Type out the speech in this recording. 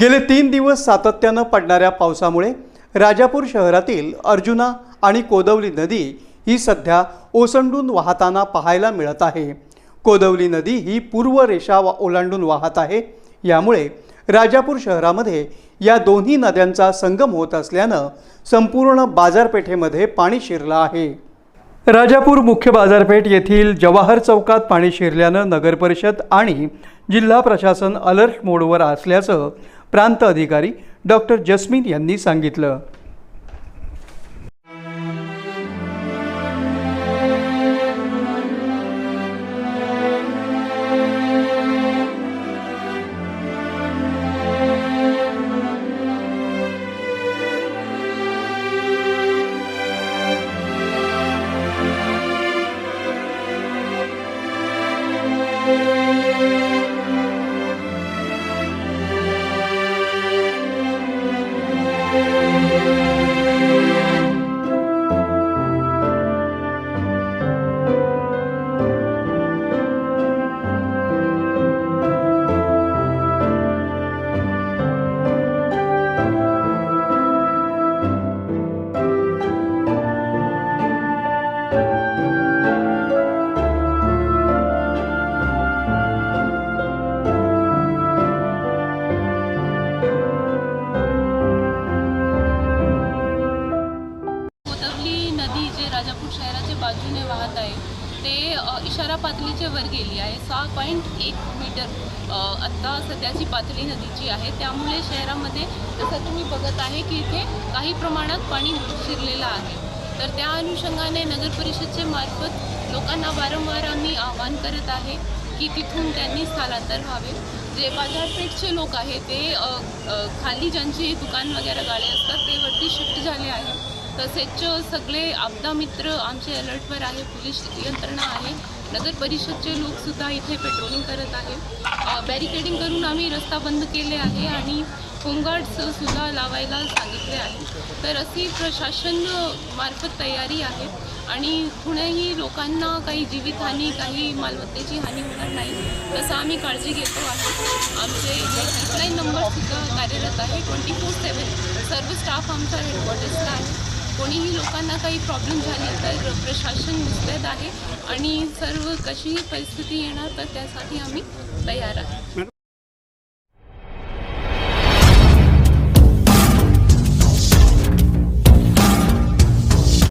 गेले तीन दिवस सातत्यानं पडणाऱ्या पावसामुळे राजापूर शहरातील अर्जुना आणि कोदवली नदी ही सध्या ओसंडून वाहताना पाहायला मिळत आहे. कोदवली नदी ही पूर्व रेषा वा- ओलांडून वाहत आहे. यामुळे राजापूर शहरामध्ये या दोन्ही नद्यांचा संगम होत असल्यानं संपूर्ण बाजारपेठेमध्ये पाणी शिरलं आहे. राजापूर मुख्य बाजारपेठ येथील जवाहर चौकात पाणी शिरल्यानं नगरपरिषद आणि जिल्हा प्रशासन अलर्ट मोडवर असल्याचं प्रांत अधिकारी डॉक्टर जस्मीन यांनी सांगितलं. Música शहराच्या वाहत आहे. ते इशारा पातळीच्या वर गेली आहे. सहा पॉईंट एक मीटर आत्ता सध्याची पातळी नदीची आहे. त्यामुळे शहरामध्ये जसं तुम्ही बघत आहे की इथे काही प्रमाणात पाणी शिरलेलं आहे. तर त्या अनुषंगाने नगर परिषदच्या मार्फत लोकांना वारंवार आम्ही आवाहन करत आहे की तिथून त्यांनी स्थलांतर व्हावे. जे बाजारपेठचे लोक आहे ते खाली ज्यांची दुकान वगैरे गाळे असतात ते वरती शिफ्ट झाले आहे तसेच सगळे आपदा मित्र आमचे अलर्टवर आहे पोलीस यंत्रणा आहे नगर परिषदचे लोकसुद्धा इथे पेट्रोलिंग करत आहे बॅरिकेडिंग करून आम्ही रस्ता बंद केले आहे आणि होमगार्ड्स सुद्धा लावायला सांगितले आहे. तर अशी प्रशासन मार्फत तयारी आहे आणि कुणीही लोकांना काही जीवितहानी काही मालमत्तेची हानी होणार नाही तसं आम्ही काळजी घेतो आहे. आमचे हेल्पलाईन नंबरसुद्धा कार्यरत आहे. ट्वेंटी फोर सेवन सर्व स्टाफ आमचा हेडक्वार्टर्सला आहे कोणीही लोकांना काही प्रॉब्लेम झाली तर प्रशासन मुस्तैद आहे आणि सर्व कशीही परिस्थिती येणार तर त्यासाठी आम्ही तयार आहे